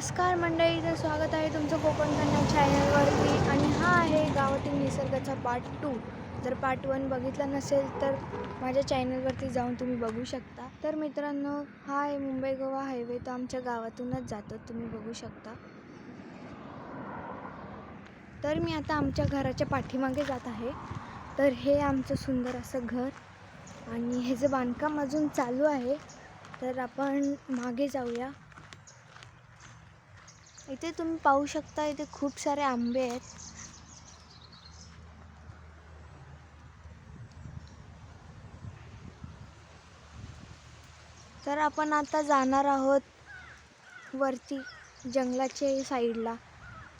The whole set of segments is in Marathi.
नमस्कार मंडळी तर स्वागत आहे तुमचं कोकण कन्या चॅनलवरती आणि हा आहे गावातील निसर्गाचा पार्ट टू जर पार्ट वन बघितलं नसेल तर माझ्या चॅनलवरती जाऊन तुम्ही बघू शकता. तर मित्रांनो हा आहे मुंबई गोवा हायवे तो आमच्या गावातूनच जातो. तुम्ही बघू शकता. तर मी आता आमच्या घराच्या पाठीमागे जात आहे. तर हे आमचं सुंदर असं घर. आणि हे जे बांधकाम अजून चालू आहे तर आपण मागे जाऊया. इथे तुम्ही पाहू शकता इथे खूप सारे आंबे आहेत. तर आपण आता जाणार आहोत वरती जंगलाच्या साईडला.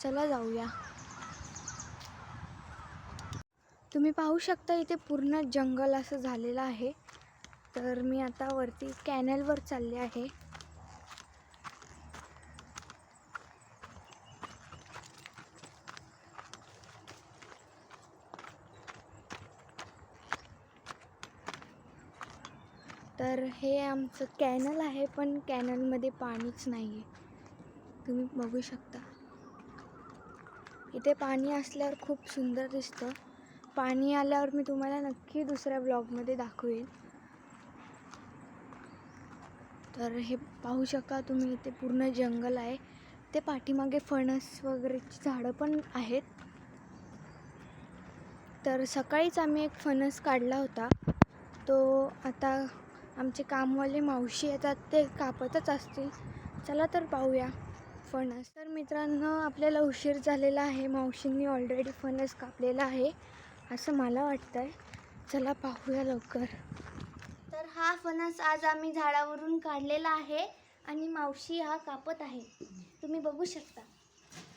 चला जाऊया. तुम्ही पाहू शकता इथे पूर्ण जंगल असं झालेलं आहे. तर मी आता वरती कॅनलवर चालले आहे. तर हे आमचं कॅनल आहे पण कॅनलमध्ये पाणीच नाही आहे. तुम्ही बघू शकता. इथे पाणी असल्यावर खूप सुंदर दिसतं. पाणी आल्यावर मी तुम्हाला नक्की दुसऱ्या ब्लॉगमध्ये दाखवेन. तर हे पाहू शका तुम्ही इथे पूर्ण जंगल आहे. ते पाठीमागे फणस वगैरेची झाडं पण आहेत. तर सकाळीच आम्ही एक फणस काढला होता. तो आता आमचे कामवाले मावशी येतात ते कापतच असतील. चला तर पाहूया. फणस. तर मित्रांनो आपल्याला उशीर झालेला आहे. मावशींनी ऑलरेडी फणस कापलेला आहे असं मला वाटतं आहे चला पाहूया लवकर. तर हा फणस आज आम्ही झाडावरून काढलेला आहे आणि मावशी हा कापत आहे. तुम्ही बघू शकता.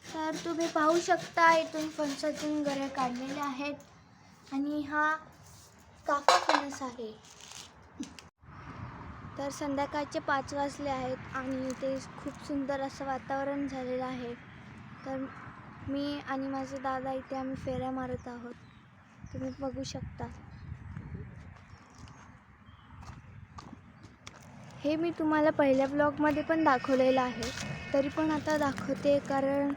तर तुम्ही पाहू शकता इथून फणसातून गऱ्या काढलेल्या आहेत आणि हा काका फणस आहे. तर संध्याकाळचे पाच वाजले आहेत आणि ते खूप सुंदर असं वातावरण झालेलं आहे. तर मी आणि माझे दादा इथे आम्ही फेऱ्या मारत आहोत. तुम्ही बघू शकता. हे मी तुम्हाला पहिल्या ब्लॉगमध्ये पण दाखवलेलं आहे. तरी पण आता दाखवते कारण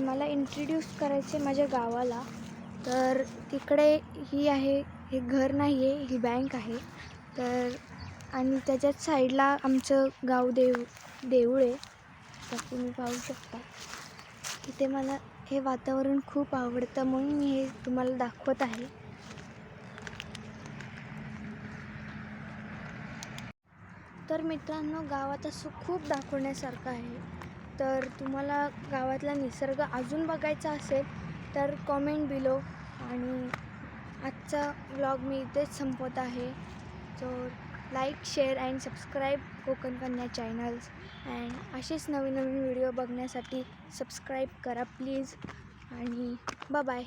मला इंट्रोड्यूस करायचे माझ्या गावाला. तर तिकडे ही आहे हे घर नाही आहे ही बँक आहे. तर आणि त्याच्याच साईडला आमचं गाव देव देऊळ आहे. तर तुम्ही पाहू शकता. तिथे मला हे वातावरण खूप आवडतं म्हणून मी हे तुम्हाला दाखवत आहे. तर मित्रांनो गावात असं खूप दाखवण्यासारखं आहे. तर तुम्हाला गावातला निसर्ग अजून बघायचा असेल तर कॉमेंट बिलो आणि आजचा ब्लॉग मी इथेच संपवत आहे. तर like share and subscribe Konkan Kanya channels. And असेच नवीन नवीन व्हिडिओ बघण्यासाठी सबस्क्राईब करा प्लीज. आणि बाय